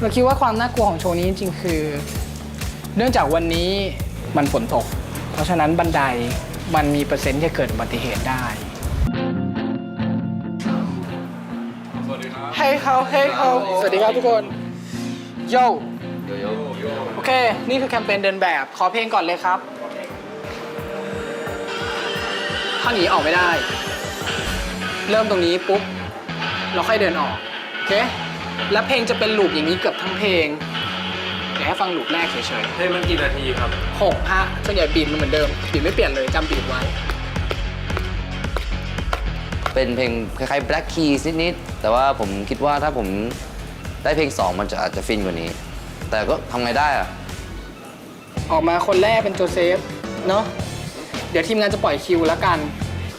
เราคิดว่าความน่ากลัวของโชว์นี้จริงๆ คือ เนื่องจากวันนี้มันฝนตก เพราะฉะนั้นบันไดมันมีเปอร์เซ็นต์จะเกิดอุบัติเหตุได้ สวัสดีครับเฮ้ยเขาเฮ้ยเขาสวัสดีครับทุกคนโยโยโยโยโอเค นี่คือแคมเปญเดินแบบ ขอเพลงก่อนเลยครับ ถ้าหนีออกไม่ได้ เริ่มตรงนี้ปุ๊บ เราค่อยเดินออก โอเค แล้วเพลงจะเป็นลูปอย่างนี้เกือบทั้งเพลงเดี๋ยวให้ฟังลูปแรกเฉยเพลงมันกี่นาทีครับ ๆหกฮะส่วนใหญ่บีทมันเหมือนเดิมบีทไม่เปลี่ยนเลยจำบีทไว้ เป็นเพลงคล้ายๆ Black Keys นิดๆแต่ว่าผมคิดว่าถ้าผมได้เพลง 2 มันจะอาจจะฟินกว่านี้ แต่ก็ทำไงได้อะออกมาคนแรกเป็นโจเซฟเนอะเดี๋ยวทีมงานจะปล่อยคิวแล้วกัน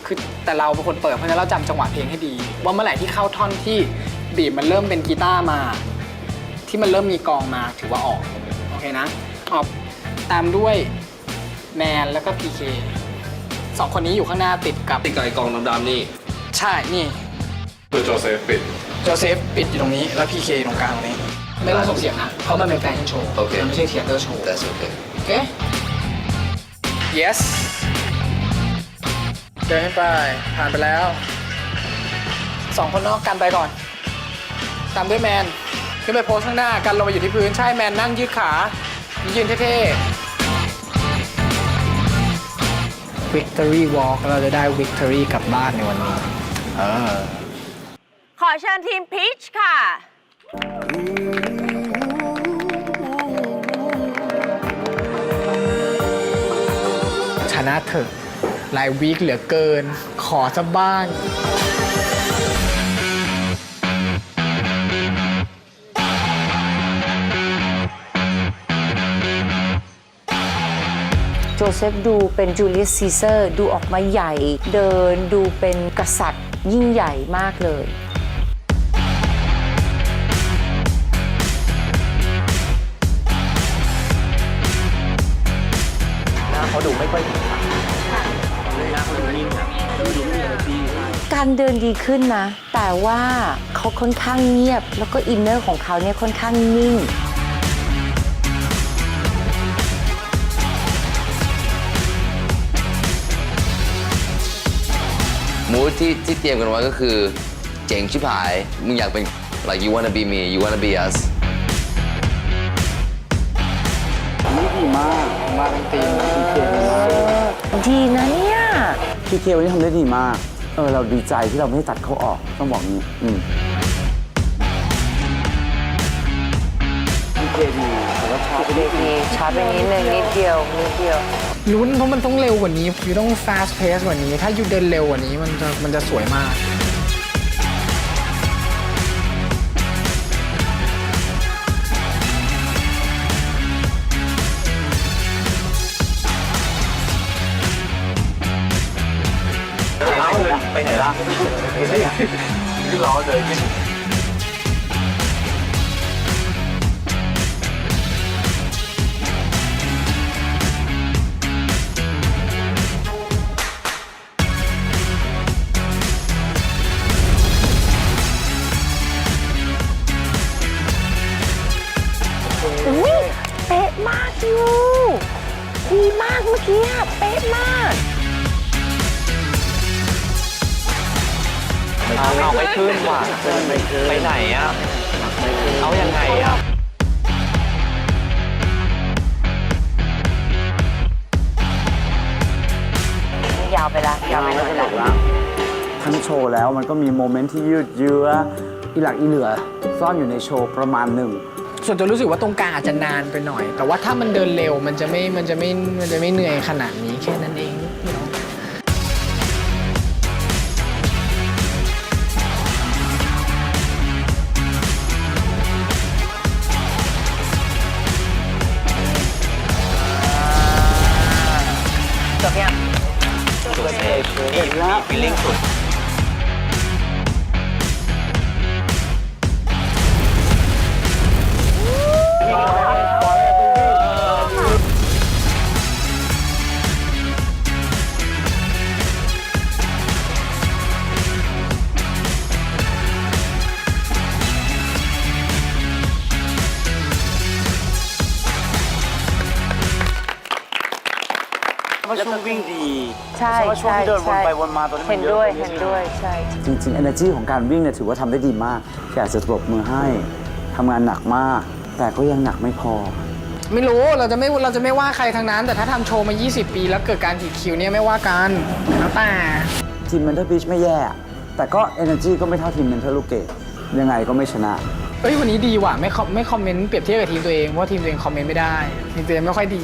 คือแต่เราเป็นคนเปิดเพราะฉะนั้นเราจำจังหวะเพลงให้ดี ว่าเมื่อไหร่ที่เข้าท่อนที่ บีบมันเริ่มเป็นกีตาร์มา ที่มันเริ่มมีกลองมาถือว่าออกโอเคนะออกตามด้วยแมนแล้วก็พีเคสองคนนี้อยู่ข้างหน้าติดกับติดกับไอ้กองดำๆนี่ใช่นี่คือโจเซฟปิดโจเซฟปิดอยู่ตรงนี้แล้วพีเคตรงกลางตรงนี้ ไม่ต้องส่งเสียงนะเพราะมันเป็นแฟชั่นโชว์โอเคมันไม่ใช่เทยเตอร์โชว์แต่สุดเลยโอเค yes เดินขึ้นไปผ่านไปแล้วสองคนนอกกันไปก่อน ตามด้วยแมน ขึ้นไปโพสข้างหน้ากันลงมาอยู่ที่พื้น ใช่แมนนั่งยืดขา ยืนเท่ๆ victory walk เราจะได้ victory กลับบ้านในวันนี้ เออ ขอเชิญทีมพีชค่ะ ชนะเถอะหลายวีคเหลือเกิน ขอสักบ้าง โจเซฟดูเป็นจูเลียสซีเซอร์ดูออกมาใหญ่ เดินดูเป็นกษัตริย์ยิ่งใหญ่มากเลยการเดินดีขึ้นนะ แต่ว่าเขาค่อนข้างเงียบ แล้วก็อินเนอร์ของเขาเนี่ยค่อนข้างนิ่ง ที่ที่เตรียมกันไว้ก็คือ เจ๋งชิบหาย มึงอยากเป็น like you wanna be me you wanna be us ดีนะเนี่ยพี่เควันนี้ทำได้ดีมาก เออ เราดีใจที่เราไม่ได้ตัดเขาออก ต้องบอกนี้อืมพี่เคดีแต่ว่าชอบไปได้ดีช้าไปนิดนึงนิดเดียวนิดเดียว ลุ้นเพราะมันต้องเร็วกว่านี้ยูต้อง fast pace กว่านี้ ถ้ายูเดินเร็วกว่านี้มันจะมันจะสวยมากอุ้ มากอยู่ดีมากเมื่อกี้อะเป๊ะมากเอาไม่ขึ้นว่ะไปไหนอะเอายังไงอะยาวไปละยาวไปหน่อยละทั้งโชว์แล้วมันก็มีโมเมนต์ที่ยืดเยื้ออีหลักอีเหลือ ซ่อนอยู่ในโชว์ประมาณหนึ่ง ส่วนตัวรู้สึกว่าตรงกลางอาจจะนานไปหน่อย แต่ว่าถ้ามันเดินเร็วมันจะไม่มันจะไม่มันจะไม่เหนื่อยขนาดนี้แค่นั้นเองจบยังจบแล้ว feeling สุดาช่วงวิ่งดีใช่ไม่ว่าช่วงที่เดินวนใช่ไปวนมาตอนนี้มัเห็นนเยอะด้วยกาเห็นด้วยใช่จริงๆ energy ของการวิ่งเนี่ยถือว่าทำได้ดีมากอยากจะปรบมือให้ทำงานหนักมาก แต่ก็ยังหนักไม่พอ ไม่รู้เราจะไม่เราจะไม่ว่าใครทั้งนั้น แต่ถ้าทำโชว์มา 20 ปี แล้วเกิดการผิดคิวเนี่ยไม่ว่ากันแล้วแต่ทีม Mental Beach ไม่แย่แต่ก็ energy ก็ไม่เท่าทีม Mental ลูกเกดยังไงก็ไม่ชนะเอ้ยวันนี้ดีว่ะไม่คอมไม่คอมเมนต์เปรียบเทียบกับทีมตัวเองเพราะว่าทีมตัวเองคอมเมนต์ไม่ได้ทีมตัวเองไม่ค่อยดี